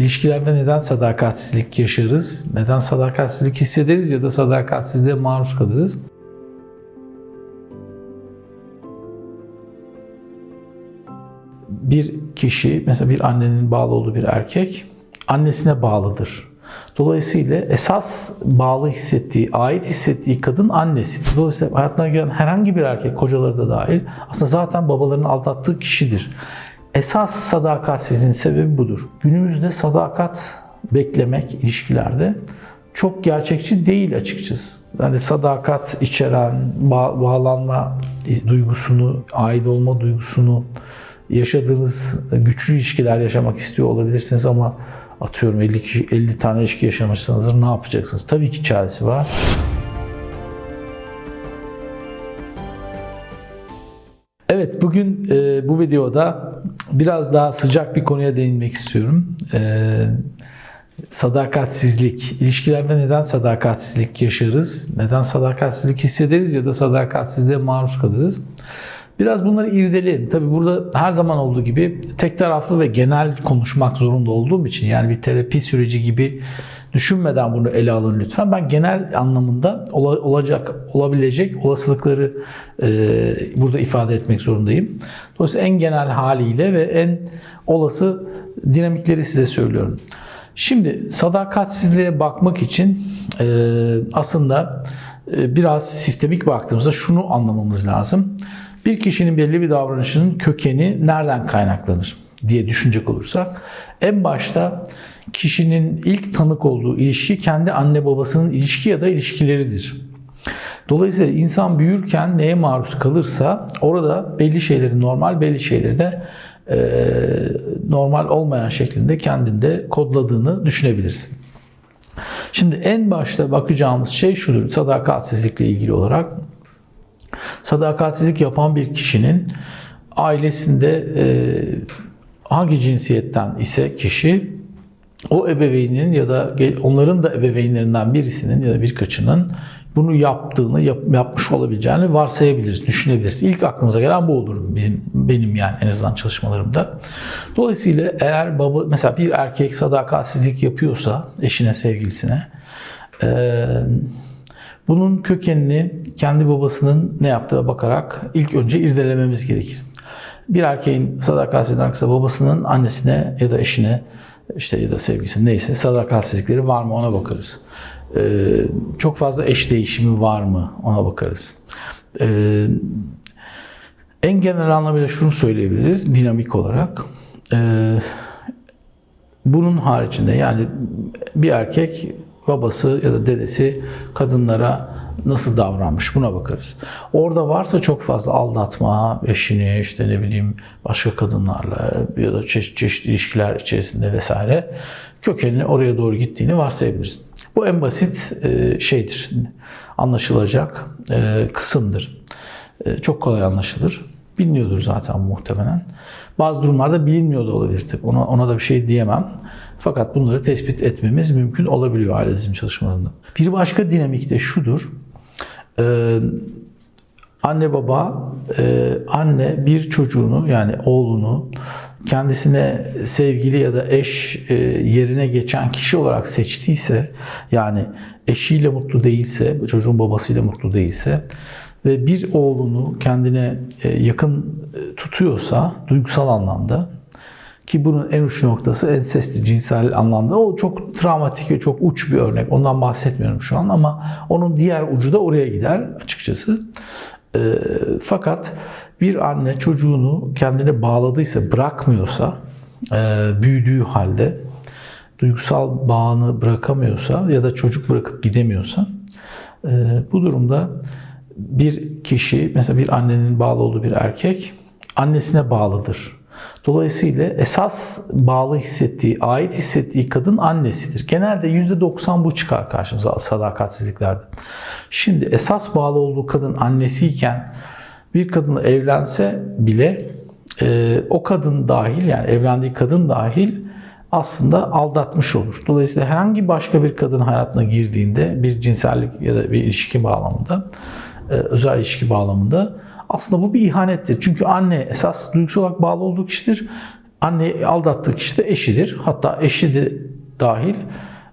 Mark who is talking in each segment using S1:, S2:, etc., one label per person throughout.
S1: ilişkilerde neden sadakatsizlik yaşarız? Neden sadakatsizlik hissederiz ya da sadakatsizliğe maruz kalırız? Bir kişi, mesela bir annenin bağlı olduğu bir erkek, annesine bağlıdır. Dolayısıyla esas bağlı hissettiği, ait hissettiği kadın annesi. Dolayısıyla hayatına giren herhangi bir erkek, kocaları da dahil, aslında zaten babalarının aldattığı kişidir. Esas sadakatsizliğin sebebi budur. Günümüzde sadakat beklemek ilişkilerde çok gerçekçi değil açıkçası. Yani sadakat içeren, bağ- bağlanma duygusunu, ait olma duygusunu, yaşadığınız güçlü ilişkiler yaşamak istiyor olabilirsiniz ama atıyorum 50 kişi 50 tane ilişki yaşamışsınızdır ne yapacaksınız? Tabii ki çaresi var. Bugün e, bu videoda biraz daha sıcak bir konuya değinmek istiyorum. E, sadakatsizlik. İlişkilerde neden sadakatsizlik yaşarız? Neden sadakatsizlik hissederiz ya da sadakatsizliğe maruz kalırız? Biraz bunları irdeleyelim. Tabii burada her zaman olduğu gibi tek taraflı ve genel konuşmak zorunda olduğum için yani bir terapi süreci gibi düşünmeden bunu ele alın lütfen. Ben genel anlamında ola- olacak, olabilecek olasılıkları e, burada ifade etmek zorundayım. Dolayısıyla en genel haliyle ve en olası dinamikleri size söylüyorum. Şimdi sadakatsizliğe bakmak için e, aslında e, biraz sistemik baktığımızda şunu anlamamız lazım. Bir kişinin belli bir davranışının kökeni nereden kaynaklanır diye düşünecek olursak en başta kişinin ilk tanık olduğu ilişki kendi anne babasının ilişki ya da ilişkileridir. Dolayısıyla insan büyürken neye maruz kalırsa orada belli şeyleri normal, belli şeyleri de e, normal olmayan şeklinde kendinde kodladığını düşünebilirsin. Şimdi en başta bakacağımız şey şudur, sadakatsizlikle ilgili olarak. Sadakatsizlik yapan bir kişinin ailesinde e, hangi cinsiyetten ise kişi o ebeveynin ya da onların da ebeveynlerinden birisinin ya da birkaçının bunu yaptığını, yap, yapmış olabileceğini varsayabiliriz, düşünebiliriz. İlk aklımıza gelen bu olur bizim benim yani en azından çalışmalarımda. Dolayısıyla eğer baba mesela bir erkek sadakatsizlik yapıyorsa eşine, sevgilisine eee bunun kökenini kendi babasının ne yaptığına bakarak ilk önce irdelememiz gerekir. Bir erkeğin sadakatsizliğinin arkasında babasının annesine ya da eşine işte ya da sevgilisine neyse sadakatsizlikleri var mı ona bakarız. Ee, çok fazla eş değişimi var mı ona bakarız. Ee, en genel anlamıyla şunu söyleyebiliriz dinamik olarak. Ee, bunun haricinde yani bir erkek babası ya da dedesi kadınlara nasıl davranmış buna bakarız. Orada varsa çok fazla aldatma, eşini işte ne bileyim başka kadınlarla ya da çeşitli çeşit ilişkiler içerisinde vesaire kökenini oraya doğru gittiğini varsayabiliriz. Bu en basit e, şeydir. Anlaşılacak e, kısımdır. E, Çok kolay anlaşılır. Biliniyordur zaten muhtemelen. Bazı durumlarda bilinmiyor da olabilir tabii. Ona, ona da bir şey diyemem. Fakat bunları tespit etmemiz mümkün olabiliyor aile dizim çalışmalarında. Bir başka dinamik de şudur. Ee, anne baba, e, anne bir çocuğunu yani oğlunu kendisine sevgili ya da eş e, yerine geçen kişi olarak seçtiyse yani eşiyle mutlu değilse, çocuğun babasıyla mutlu değilse ve bir oğlunu kendine e, yakın e, tutuyorsa duygusal anlamda ki bunun en uç noktası ensesti cinsel anlamda. O çok travmatik ve çok uç bir örnek. Ondan bahsetmiyorum şu an ama onun diğer ucu da oraya gider açıkçası. E, fakat bir anne çocuğunu kendine bağladıysa, bırakmıyorsa, e, büyüdüğü halde duygusal bağını bırakamıyorsa ya da çocuk bırakıp gidemiyorsa e, bu durumda bir kişi mesela bir annenin bağlı olduğu bir erkek annesine bağlıdır. Dolayısıyla esas bağlı hissettiği, ait hissettiği kadın annesidir. Genelde %90 bu çıkar karşımıza sadakatsizliklerde. Şimdi esas bağlı olduğu kadın annesiyken bir kadınla evlense bile e, o kadın dahil yani evlendiği kadın dahil aslında aldatmış olur. Dolayısıyla herhangi başka bir kadın hayatına girdiğinde bir cinsellik ya da bir ilişki bağlamında, özel ilişki bağlamında aslında bu bir ihanettir. Çünkü anne esas duygusal olarak bağlı olduğu kişidir. Anne aldattığı kişi de eşidir. Hatta eşi de dahil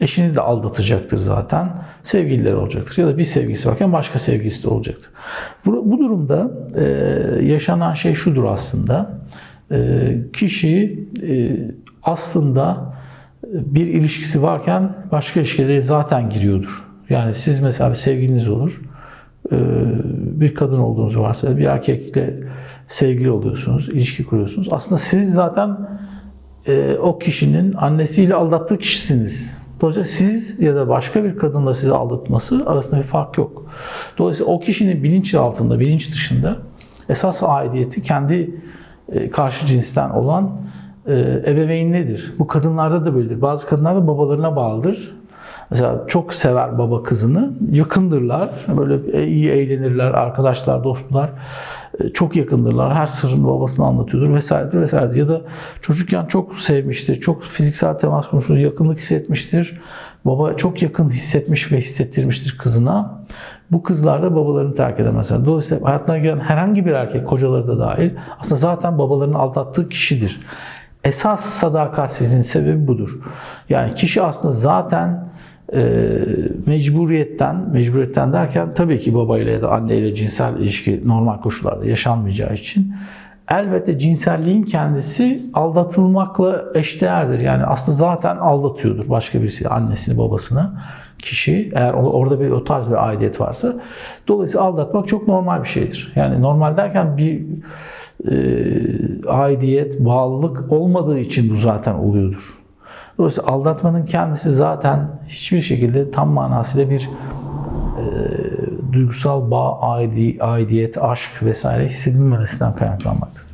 S1: eşini de aldatacaktır zaten. Sevgililer olacaktır. Ya da bir sevgisi varken başka sevgilisi de olacaktır. Bu, bu durumda e, yaşanan şey şudur aslında. E, kişi e, aslında bir ilişkisi varken başka ilişkilere zaten giriyordur. Yani siz mesela bir sevgiliniz olur. E, Bir kadın olduğunuz varsa bir erkekle sevgili oluyorsunuz, ilişki kuruyorsunuz. Aslında siz zaten e, o kişinin annesiyle aldattığı kişisiniz. Dolayısıyla siz ya da başka bir kadınla sizi aldatması arasında bir fark yok. Dolayısıyla o kişinin bilinç altında, bilinç dışında esas aidiyeti kendi e, karşı cinsten olan e, ebeveyn nedir? Bu kadınlarda da böyledir. Bazı kadınlar da babalarına bağlıdır. Mesela çok sever baba kızını, yakındırlar, böyle iyi eğlenirler, arkadaşlar, dostlar, e, çok yakındırlar, her sırrını babasına anlatıyordur vesaire vesaire. Ya da çocukken çok sevmiştir, çok fiziksel temas kurmuştur, yakınlık hissetmiştir. Baba çok yakın hissetmiş ve hissettirmiştir kızına. Bu kızlar da babalarını terk edemezler. Dolayısıyla hayatına giren herhangi bir erkek, kocaları da dahil, aslında zaten babalarını aldattığı kişidir. Esas sadakatsizliğin sebebi budur. Yani kişi aslında zaten e, mecburiyetten, mecburiyetten derken tabii ki babayla ya da anneyle cinsel ilişki normal koşullarda yaşanmayacağı için elbette cinselliğin kendisi aldatılmakla eşdeğerdir. Yani aslında zaten aldatıyordur başka birisi annesini babasını kişi eğer orada bir o tarz bir aidiyet varsa dolayısıyla aldatmak çok normal bir şeydir. Yani normal derken bir e, aidiyet, bağlılık olmadığı için bu zaten oluyordur. Dolayısıyla aldatmanın kendisi zaten hiçbir şekilde tam manasıyla bir e, duygusal bağ, aidi, aidiyet, aşk vesaire hissedilmemesinden kaynaklanmaktadır.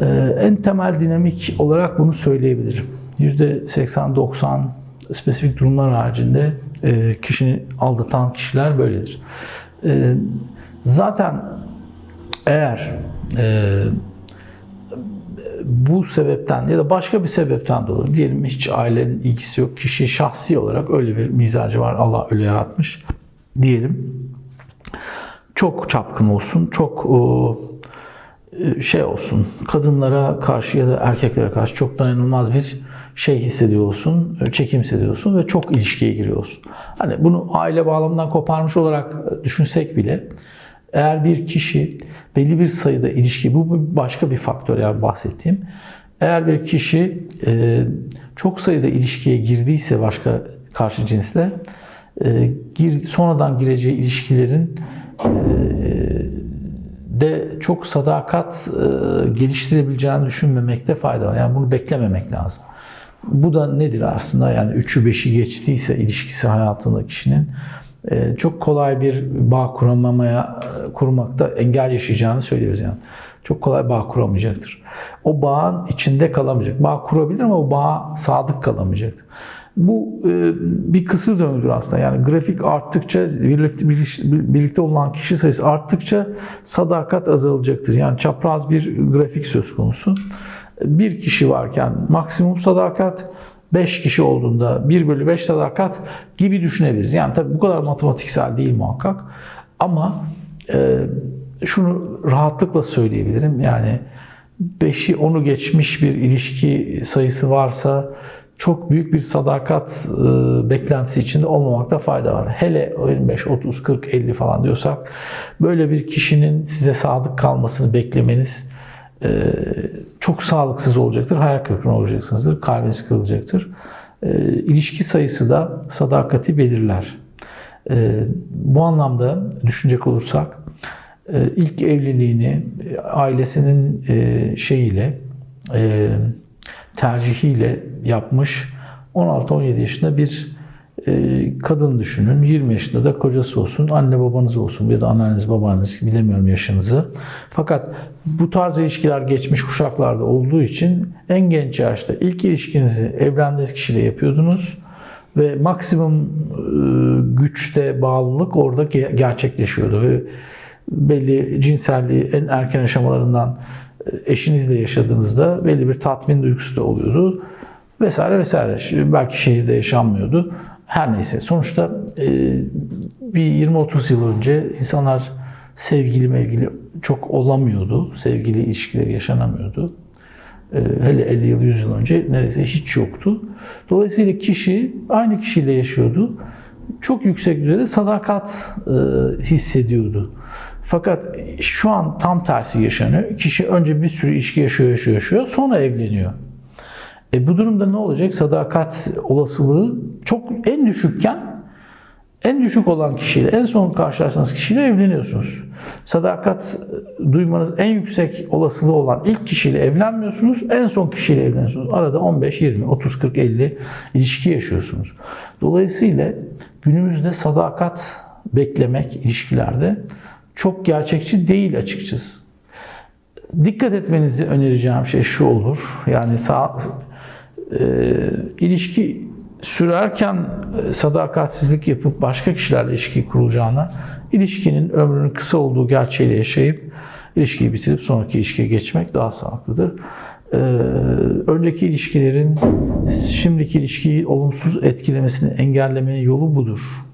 S1: E, en temel dinamik olarak bunu söyleyebilirim. %80-90 spesifik durumlar haricinde e, kişini aldatan kişiler böyledir. E, zaten eğer e, bu sebepten ya da başka bir sebepten dolayı diyelim hiç ailenin ilgisi yok. Kişi şahsi olarak öyle bir mizacı var. Allah öyle yaratmış diyelim. Çok çapkın olsun, çok o, şey olsun. Kadınlara karşı ya da erkeklere karşı çok dayanılmaz bir şey hissediyor olsun, çekim hissediyorsun ve çok ilişkiye giriyorsun. Hani bunu aile bağlamından koparmış olarak düşünsek bile eğer bir kişi belli bir sayıda ilişki, bu başka bir faktör yani bahsettiğim. Eğer bir kişi e, çok sayıda ilişkiye girdiyse başka karşı cinsle, e, sonradan gireceği ilişkilerin e, de çok sadakat e, geliştirebileceğini düşünmemekte fayda var. Yani bunu beklememek lazım. Bu da nedir aslında? Yani 3'ü 5'i geçtiyse ilişkisi hayatında kişinin çok kolay bir bağ kuramamaya kurmakta engel yaşayacağını söylüyoruz yani. Çok kolay bağ kuramayacaktır. O bağın içinde kalamayacak. Bağ kurabilir ama o bağ sadık kalamayacaktır. Bu e, bir kısır döngüdür aslında. Yani grafik arttıkça, birlikte, birlikte olan kişi sayısı arttıkça sadakat azalacaktır. Yani çapraz bir grafik söz konusu. Bir kişi varken maksimum sadakat, 5 kişi olduğunda 1 bölü 5 sadakat gibi düşünebiliriz. Yani tabii bu kadar matematiksel değil muhakkak. Ama e, şunu rahatlıkla söyleyebilirim. Yani 5'i 10'u geçmiş bir ilişki sayısı varsa çok büyük bir sadakat e, beklentisi içinde olmamakta fayda var. Hele 25, 30, 40, 50 falan diyorsak böyle bir kişinin size sadık kalmasını beklemeniz e, çok sağlıksız olacaktır. Hayal kırıklığına olacaksınızdır. Kalbiniz kırılacaktır. E, ilişki sayısı da sadakati belirler. E, bu anlamda düşünecek olursak e, ilk evliliğini e, ailesinin e, şeyiyle e, tercihiyle yapmış 16-17 yaşında bir kadın düşünün. 20 yaşında da kocası olsun, anne babanız olsun ya da anneanneniz babanız bilemiyorum yaşınızı. Fakat bu tarz ilişkiler geçmiş kuşaklarda olduğu için en genç yaşta ilk ilişkinizi evlendiğiniz kişiyle yapıyordunuz ve maksimum e, güçte bağlılık orada gerçekleşiyordu ve belli cinselliği en erken aşamalarından e, eşinizle yaşadığınızda belli bir tatmin duygusu da oluyordu vesaire vesaire. Belki şehirde yaşanmıyordu. Her neyse sonuçta e, bir 20-30 yıl önce insanlar sevgili mevgili çok olamıyordu. Sevgili ilişkileri yaşanamıyordu. E, hele 50 yıl 100 yıl önce neredeyse hiç yoktu. Dolayısıyla kişi aynı kişiyle yaşıyordu. Çok yüksek düzeyde sadakat e, hissediyordu. Fakat şu an tam tersi yaşanıyor. Kişi önce bir sürü ilişki yaşıyor, yaşıyor, yaşıyor. Sonra evleniyor. E bu durumda ne olacak? Sadakat olasılığı çok en düşükken en düşük olan kişiyle, en son karşılaştığınız kişiyle evleniyorsunuz. Sadakat duymanız en yüksek olasılığı olan ilk kişiyle evlenmiyorsunuz, en son kişiyle evleniyorsunuz. Arada 15, 20, 30, 40, 50 ilişki yaşıyorsunuz. Dolayısıyla günümüzde sadakat beklemek ilişkilerde çok gerçekçi değil açıkçası. Dikkat etmenizi önereceğim şey şu olur. Yani sağ, ilişki sürerken e, sadakatsizlik yapıp başka kişilerle ilişki kurulacağına ilişkinin ömrünün kısa olduğu gerçeğiyle yaşayıp ilişkiyi bitirip sonraki ilişkiye geçmek daha sağlıklıdır. Ee, önceki ilişkilerin şimdiki ilişkiyi olumsuz etkilemesini engellemenin yolu budur.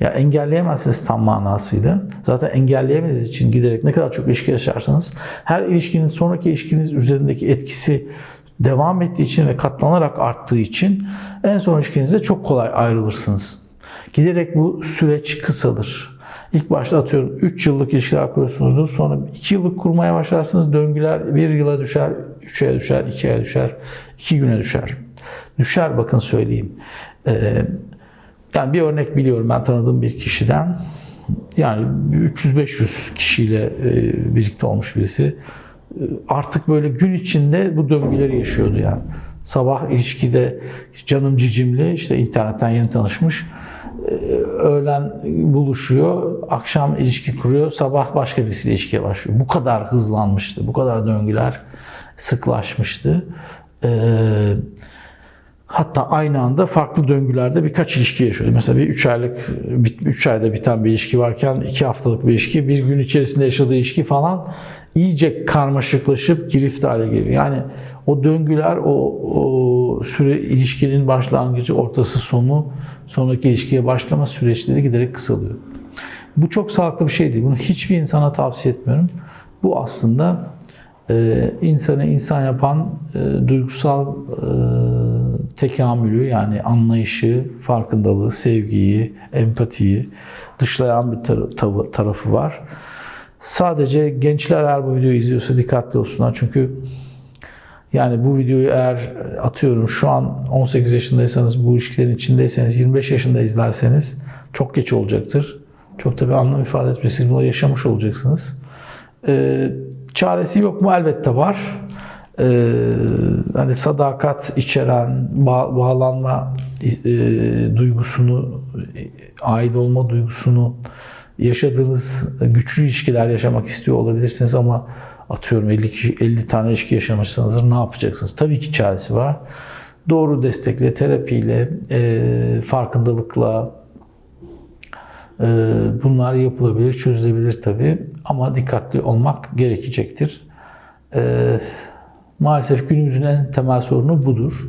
S1: Ya engelleyemezsiniz tam manasıyla. Zaten engelleyemediğiniz için giderek ne kadar çok ilişki yaşarsanız her ilişkinin sonraki ilişkiniz üzerindeki etkisi devam ettiği için ve katlanarak arttığı için en son ilişkinizde çok kolay ayrılırsınız. Giderek bu süreç kısalır. İlk başta atıyorum 3 yıllık ilişkiler kuruyorsunuzdur. Sonra 2 yıllık kurmaya başlarsınız. Döngüler 1 yıla düşer, 3 aya düşer, 2 aya düşer, 2 güne düşer. Düşer bakın söyleyeyim. Ee, yani bir örnek biliyorum ben tanıdığım bir kişiden. Yani 300-500 kişiyle e, birlikte olmuş birisi. E, Artık böyle gün içinde bu döngüleri yaşıyordu yani. Sabah ilişkide canım cicimli, işte internetten yeni tanışmış. E, Öğlen buluşuyor, akşam ilişki kuruyor, sabah başka birisiyle ilişkiye başlıyor. Bu kadar hızlanmıştı, bu kadar döngüler sıklaşmıştı. Ee, Hatta aynı anda farklı döngülerde birkaç ilişki yaşıyordu. Mesela bir 3 aylık, 3 ayda biten bir ilişki varken 2 haftalık bir ilişki, bir gün içerisinde yaşadığı ilişki falan iyice karmaşıklaşıp girift hale geliyor. Yani o döngüler, o, o süre ilişkinin başlangıcı, ortası, sonu, sonraki ilişkiye başlama süreçleri giderek kısalıyor. Bu çok sağlıklı bir şey değil. Bunu hiçbir insana tavsiye etmiyorum. Bu aslında e, insanı insan yapan e, duygusal e, tekamülü yani anlayışı, farkındalığı, sevgiyi, empatiyi dışlayan bir tar- tarafı var. Sadece gençler eğer bu videoyu izliyorsa dikkatli olsunlar. Çünkü yani bu videoyu eğer atıyorum şu an 18 yaşındaysanız bu ilişkilerin içindeyseniz 25 yaşında izlerseniz çok geç olacaktır. Çok da bir anlam ifade etmiyor. Siz bunu yaşamış olacaksınız. Ee, çaresi yok mu? Elbette var. Ee, hani sadakat içeren bağ- bağlanma e, duygusunu, e, ait olma duygusunu yaşadığınız güçlü ilişkiler yaşamak istiyor olabilirsiniz ama atıyorum 50 kişi 50 tane ilişki yaşamışsınızdır ne yapacaksınız? Tabii ki çaresi var. Doğru destekle, terapiyle, e, farkındalıkla e, bunlar yapılabilir, çözülebilir tabii ama dikkatli olmak gerekecektir. E, maalesef günümüzün en temel sorunu budur.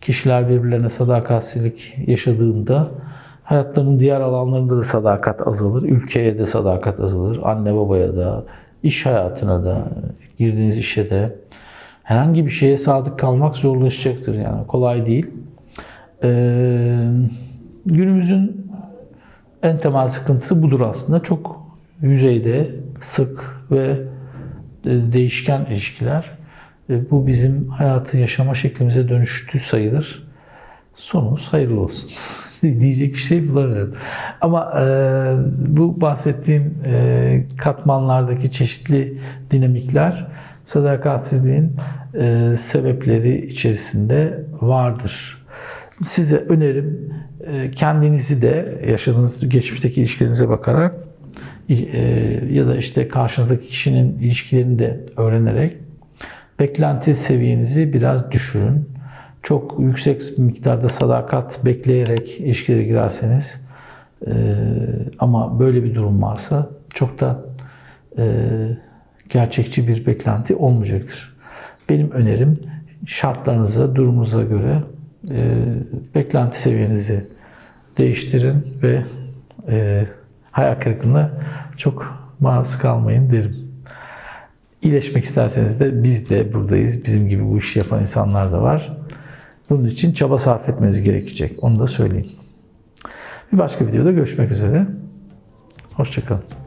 S1: Kişiler birbirlerine sadakatsizlik yaşadığında hayatlarının diğer alanlarında da sadakat azalır. Ülkeye de sadakat azalır. Anne babaya da, iş hayatına da, girdiğiniz işe de herhangi bir şeye sadık kalmak zorlaşacaktır. Yani kolay değil. Ee, günümüzün en temel sıkıntısı budur aslında. Çok yüzeyde, sık ve de- değişken ilişkiler. E, Bu bizim hayatı yaşama şeklimize dönüştü sayılır. Sonumuz hayırlı olsun. Diyecek bir şey bulamıyorum. Ama e, bu bahsettiğim e, katmanlardaki çeşitli dinamikler sadakatsizliğin e, sebepleri içerisinde vardır. Size önerim e, kendinizi de yaşadığınız geçmişteki ilişkilerinize bakarak e, ya da işte karşınızdaki kişinin ilişkilerini de öğrenerek beklenti seviyenizi biraz düşürün. Çok yüksek miktarda sadakat bekleyerek ilişkilere girerseniz e, ama böyle bir durum varsa çok da e, gerçekçi bir beklenti olmayacaktır. Benim önerim şartlarınıza, durumunuza göre e, beklenti seviyenizi değiştirin ve e, hayal kırıklığına çok maruz kalmayın derim. İyileşmek isterseniz de biz de buradayız. Bizim gibi bu işi yapan insanlar da var. Bunun için çaba sarf etmeniz gerekecek. Onu da söyleyeyim. Bir başka videoda görüşmek üzere. Hoşçakalın.